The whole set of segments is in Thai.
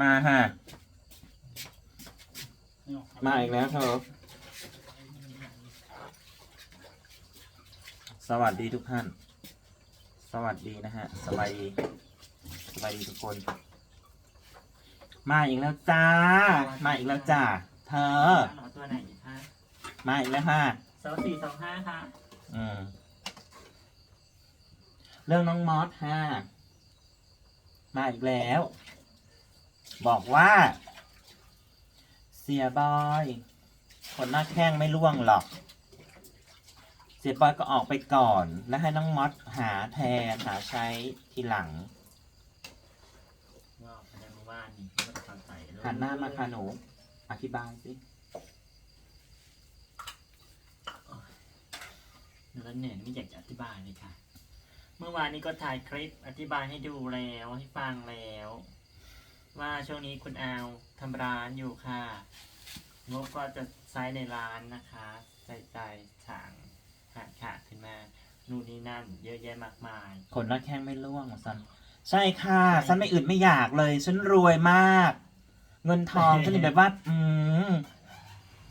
มาฮะมาอีกแล้วเธอสวัสดีทุกท่าน สวัสดีนะฮะ สบายดีสบายดีทุกคน มาอีกแล้วจ้า มาอีกแล้วจ้า เธอเอาตัวไหนดีคะมาอีกแล้วฮะสองสี่สองห้าค่ะ อืม เรื่องน้องมอสฮะมาอีกแล้ว บอกว่า เสียบอยคนหน้าแข้งไม่ล่วงหรอก เสียบอยก็ออกไปก่อน แล้วให้น้องมอสหาแทนหาใช้ทีหลังว้าวแสดงว่านี่ก็จะฟังใส่เลยหันหน้ามาค่ะหนู อธิบายสิแล้วเนี่ยไม่อยากจะอธิบายเลยค่ะ เมื่อวานนี้ก็ถ่ายคลิปอธิบายให้ดูแล้วให้ฟังแล้ว ว่าช่วงนี้คุณอาวทำร้านอยู่ค่ะงบก็จะใช้ในร้านนะคะ ใส่ใจฉางหาขาขึ้นมานู่นนี่นั่น เยอะแยะมากมายคนหน้าแข้งไม่ล่วงสันใช่ค่ะ ฉันไม่อึดไม่อยากเลย ฉันรวยมาก เงินทองฉันนี่แบบว่า อืม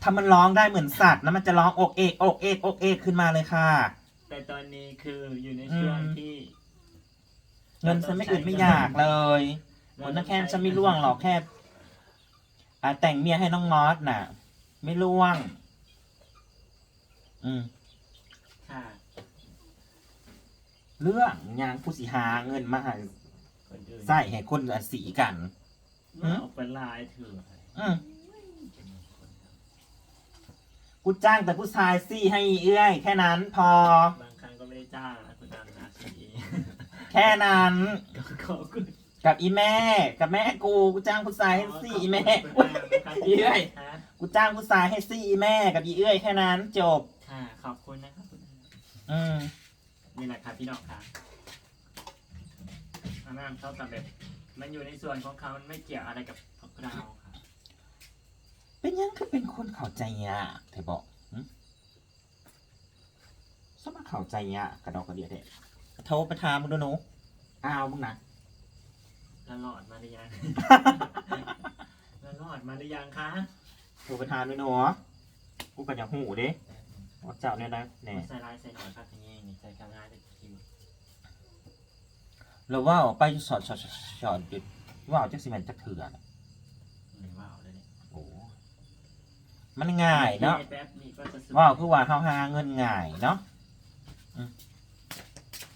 ถ้ามันร้องได้เหมือนสัตว์นะมันจะร้องอกเอกอกเอกอกเอกขึ้นมาเลยค่ะ แต่ตอนนี้คืออยู่ในช่วงอืมที่ เงินฉันไม่อึดไม่อยากเลย คนหน้าแข้งฉันไม่ล่วงหรอกแค่อะแต่งเมียให้น้องมอสน่ะ ไม่ล่วง อืม ค่ะเรื่องยางผู้สิหาเงินมาให้คนอื่นใส่ให้คนละสีกัน เมื่อออกเป็นลายถืออืมกูจ้างแต่ผู้ชายซี่ให้เอื้อย แค่นั้นพอ บางครั้งก็ไม่ได้จ้างนะคุณดำนะสีแค่นั้น ก็ขอบคุณ กับอีแม่ กับแม่กูกูจ้างผู้ชายให้ซี่อีแม่อีเอื้อยกูจ้างผู้ชายให้ซี่อีแม่ กับอีเอื้อยแค่นั้นจบ ค่ะ ขอบคุณนะครับคุณอืมนี่แหละครับพี่น้องครับอันนั้นเขากับแบบ มันอยู่ในส่วนของเขามันไม่เกี่ยวอะไรกับพวกเราค่ะเป็นยังคือเป็นคนเข้าใจยากเธอบอกหึสมาเข้าใจยากกระดอกกระเดียดเด็โทรไปถามมึงดูหนูอ้าวมึงนะ แล้วหลอดมาหรือยัง แล้วหลอดมาหรือยังคะโทรไปถามดูหนูกูก็อยากหูดิว่าเจ้าเนี่ยนะแน่ใส่ลายใส่หน่อยครับอย่างนี้นี่ใส่กำงานได้คิวเราว่าออกไปสอดสอดสอดสอดหยุดว่าเอาจักสิแมนจักเถื่อนอะหรือว่าเอาเลยเนี่ยโอ้มันง่ายเนาะแป๊บนี่ก็จะสุดว่าคือว่าเขาหาเงินง่ายเนาะอืม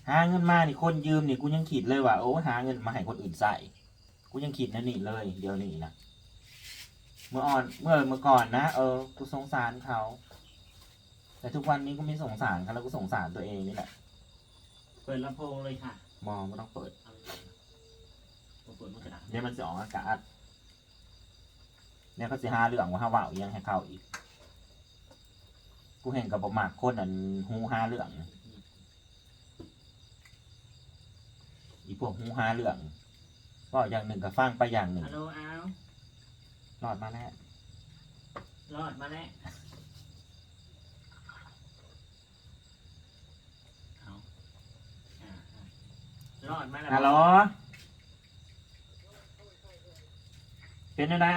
หาเงินมานี่คนยืมนี่กูยังคิดเลยว่าโอ้หาเงินมาให้คนอื่นใส่ กูยังคิดนั่นนี่เลย เดี๋ยวนี้นะเมื่ออ่อนเมื่อเมื่อก่อนนะเออกูสงสารเขา แต่ทุกวันนี้กูไม่สงสารเขาแล้วกูสงสารตัวเองนี่แหละเปิดลำโพงเลยค่ะมองไม่ต้องเปิดเอาเลยเอาเปิดมันกระดาษเดี๋ยวมันจะออกอากาศเนี่ยเขาสิหาเรื่องว่าฮาว่าอีกยังให้เข้าอีก กูเห็นกับบมากคนอันฮูหาเรื่องนะ อีพวกฮูหาเรื่องก็อย่างหนึ่งกับฟังไปอย่างหนึ่งฮัลโหลเอารอดมาแล้วรอดมาแล้วเอาอ่าอ่ารอดมาแล้วฮัลโหลเป็นยังไง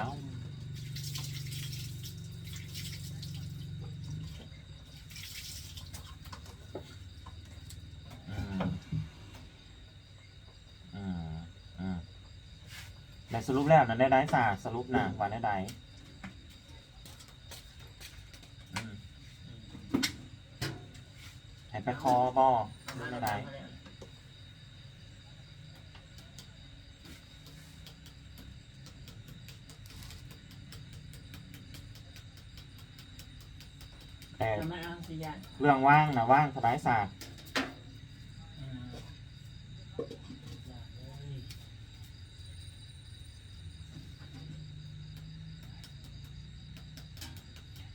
าอืมอืมอืมแต่สรุปแล้วนั้นได้ได้สาสรุปนะวันได้ได้ให้ไปคอบอได้ได้ แล้วแต่เอามาเอาสิยะเรื่องว่างนะว่างสบายสาอ่าอย่าเลย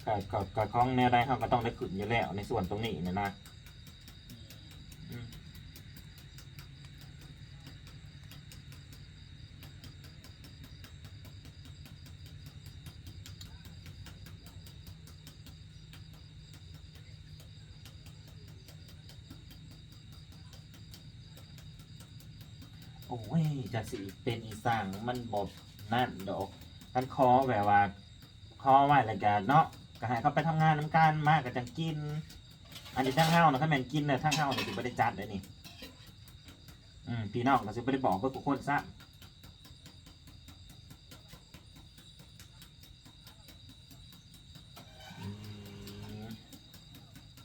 กับกับกับของแนวได้เขาก็ต้องได้ขึ้นอยู่แล้วในส่วนตรงนี้นะนะ โอ้ยจะสิเป็นอีสังมันบบนั่นดอกกันคอแบบว่าคอไว้แล้วกันเนาะก็ให้เขาไปทำงานน้ำกันมากก็จังกิน อันนี้ทั้งเฮานะถ้าแมนกินเนี่ยทั้งเฮาเนี่ยสิบ่ได้จัดเลยนี่อืมพี่น้องก็สิบ่ได้บอกเพื่อทุกคนซะ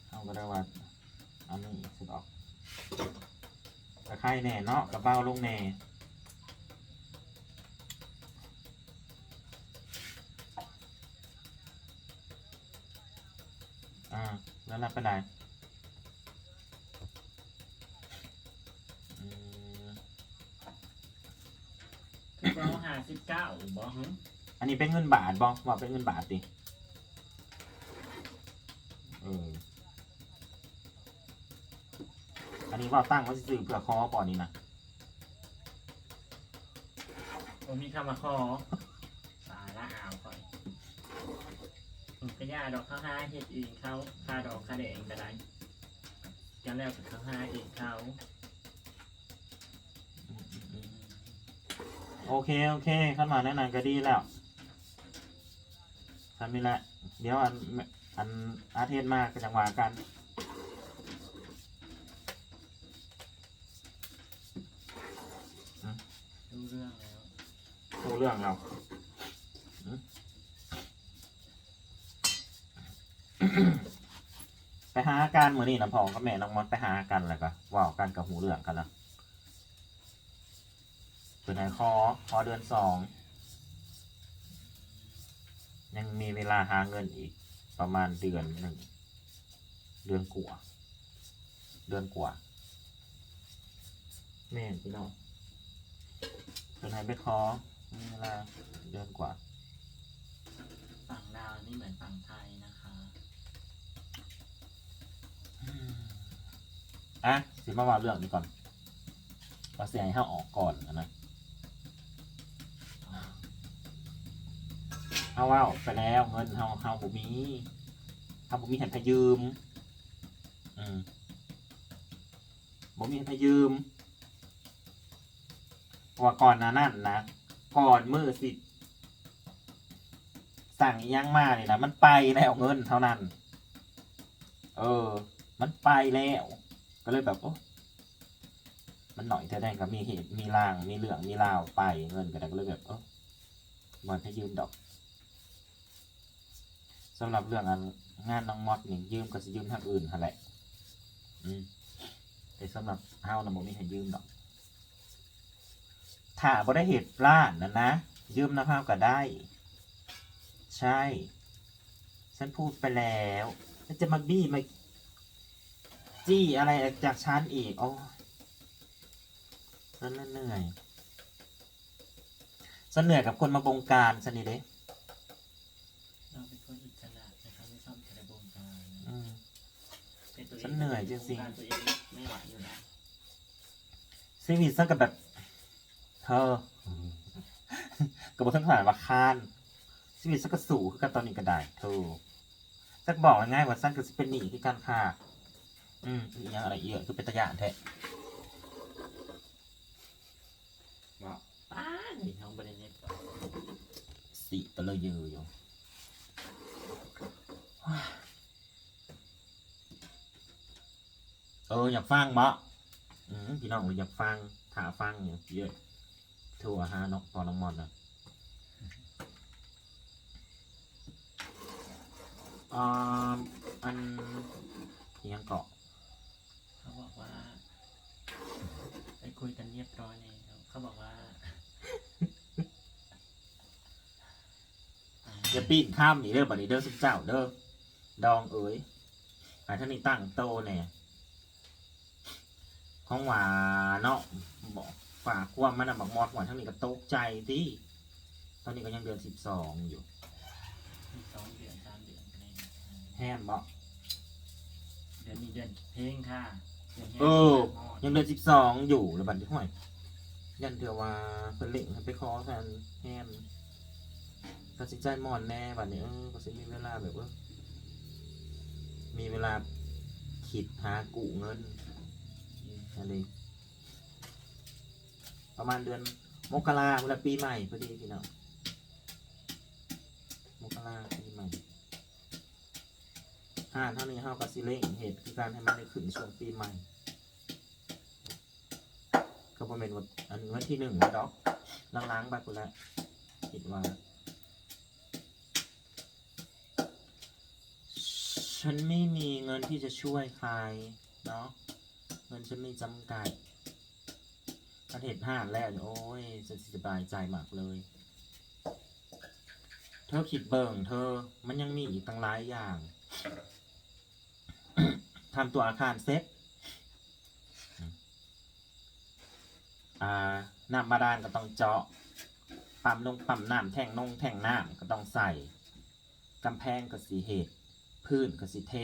เอาก็ได้ว่าอันนี้สุดออก กระไข่แน่เนาะกระเบ้าลงแน่อ่าแล้วรับไปไหนอืมเราหาสิบเก้าบอฮึอันนี้เป็นเงินบาทบอว่าเป็นเงินบาทดิเออ อั นนี้ว่าตั้งไว้ซื้อเพื่อคอป่อนนี้นะผมมีคำมาขอสาระอ่าวก่อนผมก็ย่าดอกข้าวห้าเฮ็ดเองเขาค่าดอกค่าแดงก็ได้จะแล้วกับข้าวห้าเองเขาอืมอืมอืมโอเค โอเคขั้นมาแนะนำก็ดีแล้วทำนี่แหละ เดี๋ยวอันอันอาเทศมากก็จังหวะกัน รู้เรื่องแล้ว รู้เรื่องเราอืมไปหาการมือนี่นะพองกับแม่น้องมอนไปหากันแล้วก็ว่ากันกับหูเรื่องกันละเป็นไงคอคอเดือนสอง ยังมีเวลาหาเงินอีกประมาณเดือนหนึ่ง เดือนกว่าเดือนกว่า แม่พี่น้องเป็นไงไปคอ มีเวลาเดือนกว่า ฝั่งดาวนี่เหมือนฝั่งไทยนะคะ อะสิมาว่าเรื่องนี้ก่อนว่าเสียให้ห้าออกก่อนนะนะเอาว่าไปแล้วเงินเฮาเฮาบุมีเฮาบุมีเห็นพยืม อืมบุมีเห็นพยืมเพราะว่าก่อนหนานั่นนะ ก่อนมือสิ สั่งอิหยังมาเนี่ยนะมันไปแล้วเงินเท่านั้น เออ มันไปแล้ว ก็เลยแบบโอ้มันหน่อยเท่าได้กับมีเหตุมีรางมีเรื่องมีราวไปเงินก็ได้ก็เลยแบบเออมันให้ยืมดอกสำหรับเรื่องอันงานน้องมอดนี่ยืมก็จะยืมทางอื่นหั่นแหละ อืมแต่สำหรับเฮานะบ่มีให้ยืมดอก ถ้าบ่ได้เหตุร้านนะนะ ยืมน้ำเฮาก็ได้ ใช่ ฉันพูดไปแล้วแล้วจะมาบี้มาจี้อะไรจากชั้นอีก โอ้นั่นนั่นเหนื่อยฉันเหนื่อยกับคนมาบงการฉันนี่เด้เราเป็นคนอิสระนะคะไม่ชอบกระบงการอืมป็ตัวงฉันเหนื่อยจริงๆการตัวเองไม่ไหวอยู่แล้วซีวิตฉันกับแบบ เธอกับบททั้งขนาดว่าคานซีวิตฉันก็สู่คือกันตอนนี้ก็ได้เธอจะบอกง่ายๆว่าฉันก็จะเป็นหนี้ที่การค่าอืมอีกอย่างอะไรเยอะคือเป็นตะยานแท้ป้าหนีน้องบริเนตสิไปเลยเยอะอยู่เอออยากฟังบ่อืมพี่น้องอยากฟังถาฟังอย่างเยอะ ทั่วฮะน้องพอน้องมอนนะอ่าอันอิหยังเกาะเขาบอกว่าไปคุยกันเรียบร้อยแล้วเขาบอกว่าอย่าปีนข้ามนี่เด้อบัดนี้เด้อสุดเจ้าเด้อดองเอ๋ยหาท่านนี่ตั้งโตแน่ของหวานเนาะบอก ฝากความมันอะบอกมอดหวานทั้งนี้ก็ตกใจที่ตอนนี้ก็ยังเดือนสิบสองอยู่มีสองเดือนสามเดือนกันเองแฮมบอกเดือนนี้เดือนเพลงค่ะดืนแห้งเอออ๋อยังเดือนสิบสองอยู่แล้วบัดนี้ห่วยยันเถื่อว่าเป็นเล่งให้ไปคอแฟนแฮมตัดสินใจมอนแน่บัดนี้เออก็สิมีเวลาแบบว่ามีเวลาคิดหากูเงินนั่นเอง ประมาณเดือนมกราเวลาปีใหม่พอดีพี่น้องมกราปีใหม่ห้าเท่านี้ห้ากับซิเล่งเหตุคือการให้มันได้ขึ้นช่วงปีใหม่ก็ประมาณวันอันวันที่หนึ่งนะดอกล้างๆไปกูแล้วคิดว่าฉันไม่มีเงินที่จะช่วยใครเนาะเงินฉันไม่จำกัด ประเทศห้าแล้วเนี่ยโอ้ยฉันสบายใจมากเลย เธอคิดเบิ่งเธอมันยังมีอีกตั้งหลายอย่างทำตัวอาคารเซ็ตอ่าน้ำบาดาลก็ต้องเจาะปั๊มลงปั๊มน้ำแท่งนงแท่งน้ำก็ต้องใส่กำแพงก็สีเหตุ พื้นก็สิเท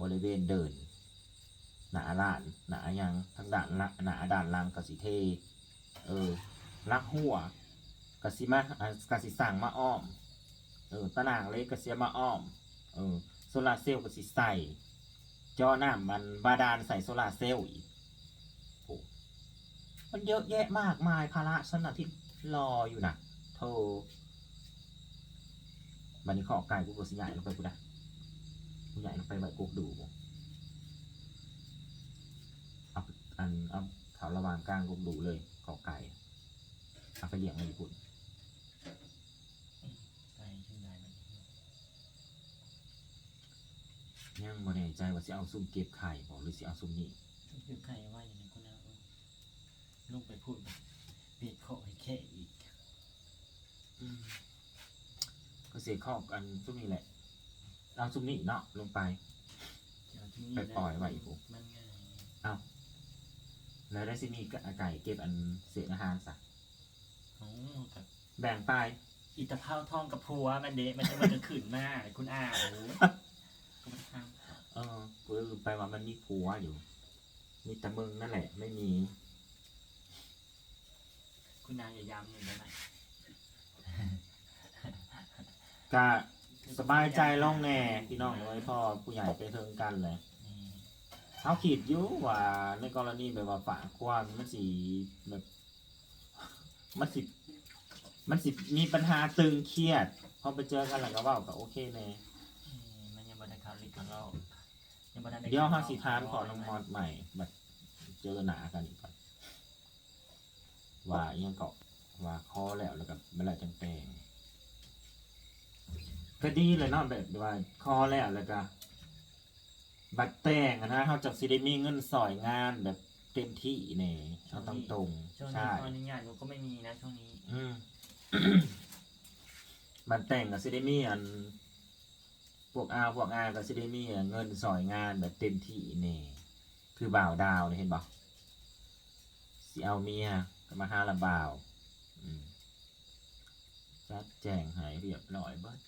บริเวณเดิน นาลานหนายังทางด่านละหนาด่านล่างกสิเท เออลักหัวกสิมากสิสั่งมาอ้อม เออตะนางเล็กกสียมาอ้อม เออโซลาเซลล์กสิใส่จอหน้ำมันบาดาลใส่โซลาเซลล์อีกโอ้มันเยอะแยะมากมายภาระฉันนะที่รออยู่นะโธ่บันนี้ขอไก่กูกสิใหญ่ลงไปกูนะกูใหญ่ลงไปไว้กูดูบ่เอาอันเอาเขาระหวางกลางกูดูเลยขอไก่เอาไปเลี้ยงไว้ญี่ปุ่นไปชื่อได้ไหมยังบ่แน่ใจว่าสิเอาซุ่มเก็บไข่บ่หรือสิเอาซุ่มนี้คือใครว่าอย่างนี้คุณเอาลงไปพูดแบบเบียดคอให้แค่อีกก็เสียข้อกันซุ่มนี้แหละเอาซุ่มนี้เนาะลงไปเดี๋ยวที่นี่ไปปล่อยไว้อีกมันง่าย แล้วได้สิมีกะไก่เก็บอันเศษอาหารซะโอ้กับแบ่งไปอีตะเภาทองกับผัวมันเดะมันจะมันจะขึ้นมาคุณอาโอ้ก็มันทำเออกูลืมไปว่ามันมีผัวอยู่ มีแต่มึงนั่นแหละ ไม่มี คุณนายอย่าย้ำอยู่ได้ไหมก็สบายใจล่องแน่พี่น้องเลยพ่อผู้ใหญ่ไปเทิงกันเลยนี่ เขาขีดอยู่ว่าในกรณีแบบว่าฝากความมันสีแบบมันสิมันสิมีปัญหาตึงเครียดพอไปเจอกันแล้วก็เว่าก็โอเคแน่นี่มันยังบันไดเขาลิกของเรายังบันไดเดี๋ยวห้าสิทามขอน้องมอดใหม่แบบเจอหนากันอีกก่อนว่าอิหยังเกาะว่าคอแล้วแล้วก็เมื่อไหรจังแปลงก็ดีเลยเนาะแบบว่าคอแล้วแล้วก็ บัตรแต่งอะนะเขาจากซีได้มีเงินสอยงานแบบเต็มที่เน่เอาตรงตรงช่วงๆนี้ใช่ ตอนนี้งานกูก็ไม่มีนะช่วงนี้อืม บัตรแต่งกับซีได้มีอันพวกอาพวกอากับซีได้มีเงินสอยงานแบบเต็มที่เน่คือบ่าวดาวเนี่ยเห็นบอกสิเอาเมียก็มาหาละบ่าว อืมจัดแจงใหายเรียบร้อยเบิด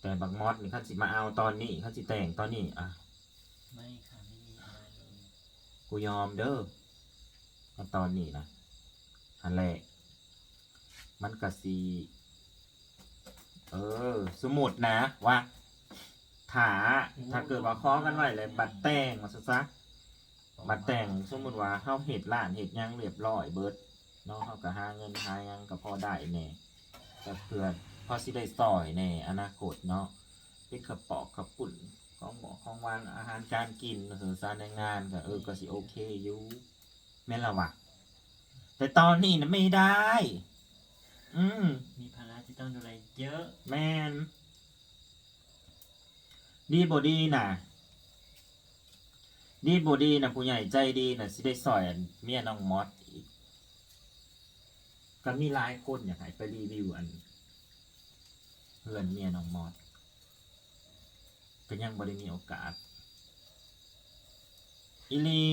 แต่บักมอดนี่ขั้นสิมาเอาตอนนี้ขั้นสิแต่งตอนนี้อะไม่ค่ะไม่มีอะไรเลยกูยอมเด้อเอาตอนนี้นะอันแรกมันกะสีเออ สมุดนะว่าถาถ้าเกิดว่าข้อกันไว้เลย บัตรแต่งมาซะซะบัตรแต่งสมมติว่าเฮาเห็ดล้านเห็ดยังเรียบร้อยเบิดเนาะเฮาก็หาเงินหายังก็พอได้แน่แต่เพื่อพ อสิได้ซอยแน่อนาคตเนาะเป็นกระปอกกระปุ่นของหมอของหวานอาหารการกินเหือซานในงานก็เออก็สิโอเคอยู่แม่นละวะแต่ตอนนี้นะไม่ได้ อืมมีภาระที่ต้องดูแลเยอะ แมนดีบดีน่ะ ดีบดีน่ะผู้ใหญ่ใจดีน่ะสิได้สอยอันเมียน้องมอสอีกก็มีหลายคนอยากให้ไปรีวิวอันเพื่อนเมียน้องมอสก็ยังบ่ได้มีโอกาสอีหลี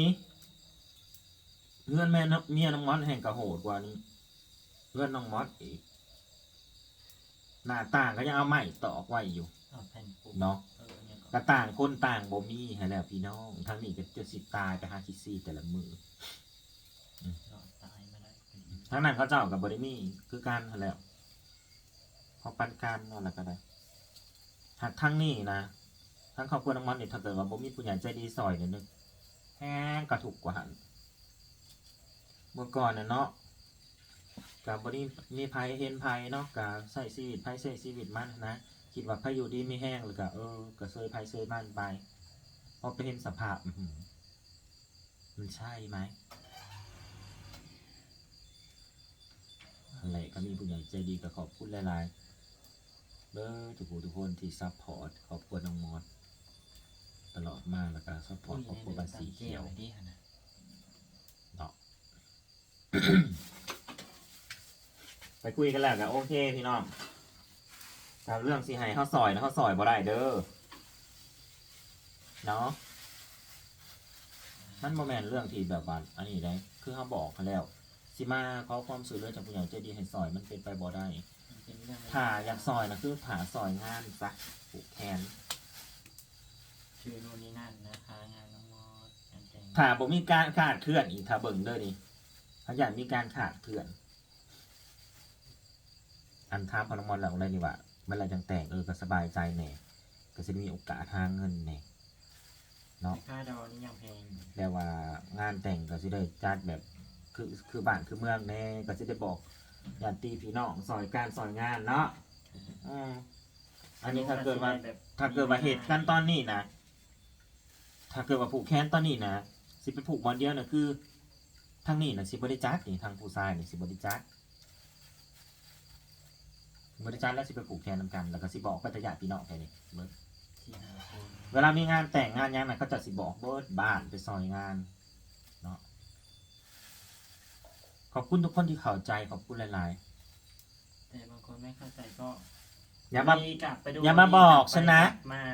เพื่อนแม่นองเมียน้องมอสแห่งกระโหดกว่านี้เพื่อนน้องมอสอีกหน้าต่างก็ยังเอาไม้ตอกไว้อยู่เอาแผ่นปูเนาะเออเนี่ยก็กระต่างคนต่างบ่มีให้แล้วพี่น้องทั้งนี้ก็จะสิตายไปหาคิดซี่แต่ละมือรอดตายมาได้เป็นทั้งนั้นเขาเจ้ากับบริมีคือการหั้นแหล้ว พอปันการนั่นแหละก็ได้หากทั้งนี้นะทั้งครอบครัวน้ำมันนี่ถ้าเกิดว่าบ่มีผู้ใหญ่ใจดีซอยเนี่ยนึกแห้งกระถูกกว่าหันเมื่อก่อนน่ะเนาะกับบริมีภัยเห็นภัยเนาะกับใส่ชีวิตภัยใส่ชีวิตมันนะคิดว่าภัยอยู่ดีไม่แห้งหรือก็เออก็เซยภัยเซยมันไปพอไปเห็นสภาพมันใช่ไหมอะไรก็มีผู้ใหญ่ใจดีก็ขอบคุณหลายๆ เด้อทุกผู้ทุกคนที่ซัพพอร์ตขอบคุณน้องมอสตลอดมาแล้วก็ซัพพอร์ตครอบครัวบานสีเขียวดิค่ะนะเนาะไปคุยกันแล้วกันโอเคพี่น้องตามเรื่องสิให้ข้าวซอยนะข้าวซอยบ่ได้เด้อเนาะมันโมแมนเรื่องที่แบบว่าอันนี้ได้คือเขาบอกเขาแล้ว สิมาขอความสื่อเหลือจากผู้ใหญ่ใจดีให้ซอยมันเป็นไปบ่ได้ มันเป็นเรื่องถ้าอยากซอยนะคือผ่าซอยงานซะผูกแขนชื่อนู่นนี่นั่นนะคะ งานน้องมอสงานแต่งถ้าบ่มีการขาดเคลื่อนอีกถ้าเบิ่งเด้อนี่ถ้าอยากมีการขาดเคลื่อน อันท้ามพนมรหลังอะไรนี่ว่าเมื่อไรจังแต่งเออก็สบายใจแหน่ก็จะมีโอกาสทางเงินแหน่เนาะค่าดอกนี่ยังแพงอยู่แปลว่างานแต่งก็จะได้จัดแบบคือคือบ้านคือเมืองแน่ก็จะได้บอก ญาติพี่น้องซอยการซอยงานเนาะอืมอันนี้ถ้าเกิดว่าแบบถ้าเกิดว่าเหตุการณ์ตอนนี้นะ ถ้าเกิดว่าผูกแค้นตอนนี้นะ สิไปผูกบอลเดียวนะคือ ทางนี้นะสิบริจักนี่ทางผู้ชายนี่สิบริจักบริจักแล้วสิไปผูกแค้นนำกัน แล้วก็สิบอกก็จะญาติพี่น้องแค่นี้เบิดที่หาคนเวลามีงานแต่งงานหยังนะเขาจะสิบอกเบิดบ้านไปซอยงานเนาะ ขอบคุณทุกคนที่เข้าใจขอบคุณหลาย แต่บางคนไม่เข้าใจก็ๆ อย่ามากลับไปดูอย่ามาบอกฉันนะกลับมา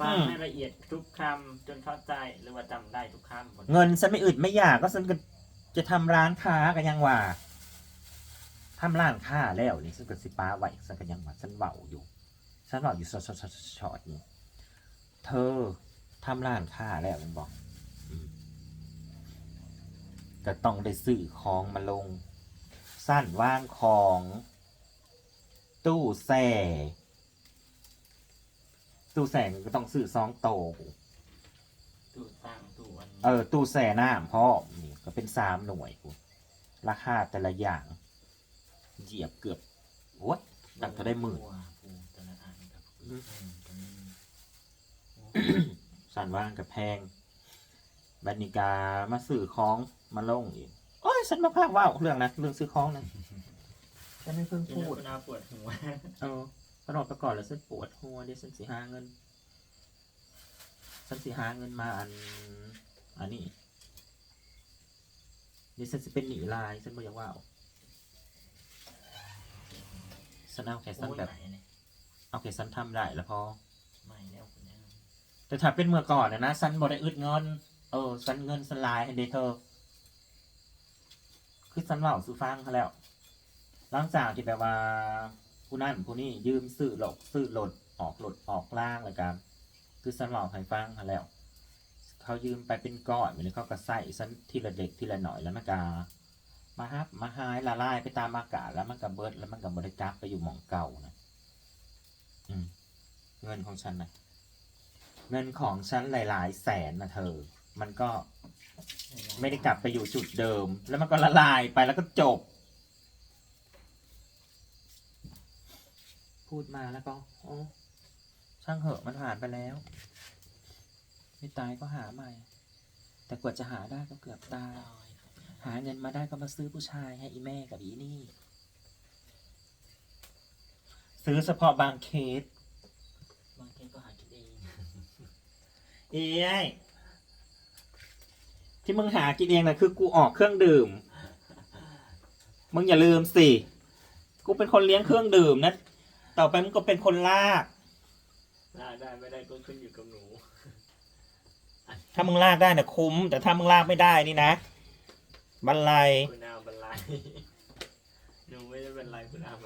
ฟังอืม ให้ละเอียดทุกคำจนเข้าใจหรือว่าจำได้ทุกคำหมดเงินฉันไม่อึดไม่อยากก็ฉันก็จะทำร้านค้ากันยังว่าทำร้านค้าแล้วนี่ฉันก็สิป้าไหวฉันก็ยังว่าฉันเบาอยู่ฉันเบาอยู่ชอชอชอชอดอยู่เธอทำร้านค้าแล้วมันบอกอืม ก็ต้องได้ซื้อของมาลง สั้นว่างของ ตู้แส่ตู้แส่ก็ต้องซื้อซองโต ตู้ตั้งตู้อันนี้เออ ตู้แส่น้ำพ่อนี่ก็เป็นสามหน่วยกูราคาแต่ละอย่าง เหยียบเกือบโอ้ยหนักก็ได้หมื่น ปูแต่ละอันกับอืม อืมก็มี สันว่างกับแพง บันิกามาสื่อของมาลงอีกโอ้ยฉันมาพากว่าวเรื่องนะเรื่องซื้อของนะฉันไม่เพิ่งกินพูแล้วดคุณอาปวดหัวเออตลอดไปก่อนแล้วฉันปวดหัวเดี๋ยวฉันสิหาเงินฉันสิหาเงินมาอันอันนี้เดี๋ยวฉันจะเป็นหนีลายฉันไม่อยากว่าวฉันเอาแค่ฉันโอ้ยแบบไหนเนี่ยเอาแค่ฉันทำได้แล้วพอไม่แล้วคุณอาแต่ถ้าเป็นเมื่อก่อนนะนะฉันบ่ได้อึดเงิน เออฉันเงินสลายเดเธอ คือฉันเว่าสู่ฟังเขาแล้ว หลังจากที่แบบว่าผู้นั่นผู้นี่ยืมซื้อหลกซื้อหลดออกหลดออกล่างเลยกันคือฉันเหล่าให้ฟังเขาแล้ว เขายืมไปเป็นก้อนไปเลยเขาก็ใส่ฉันทีละเด็กทีละหน่อยแล้วมันก็มาฮับมาหายละลายไปตามอากาศแล้วมันก็เบิดแล้วมันก็บริกลับไปอยู่หม่องเก่านะอืมเงินของฉันนะเงินของฉันหลาย ๆ แสนนะเธอ มันก็ไม่ได้กลับไปอยู่จุดเดิม แล้วมันก็ละลายไปแล้วก็จบ พูดมาแล้วก็โอ้ช่างเหอะมันผ่านไปแล้ว ไม่ตายก็หาใหม่ แต่กว่าจะหาได้ก็เกือบตาย หาเงินมาได้ก็มาซื้อผู้ชายให้อีแม่กับอีนี่ ซื้อเฉพาะบางเคสบางทีก็หากินเองเอ้ย ที่มึงหากินเองนะคือกูออกเครื่องดื่ม มึงอย่าลืมสิ กูเป็นคนเลี้ยงเครื่องดื่มนะ ต่อไปมึงก็เป็นคนลาก ได้ได้ไม่ได้ก็ขึ้นอยู่กับหนู ถ้ามึงลากได้นะคุ้ม แต่ถ้ามึงลากไม่ได้นี่นะ บันไลคุณอาบรรลัยหนูไม่ได้เป็นไรคุณอาบ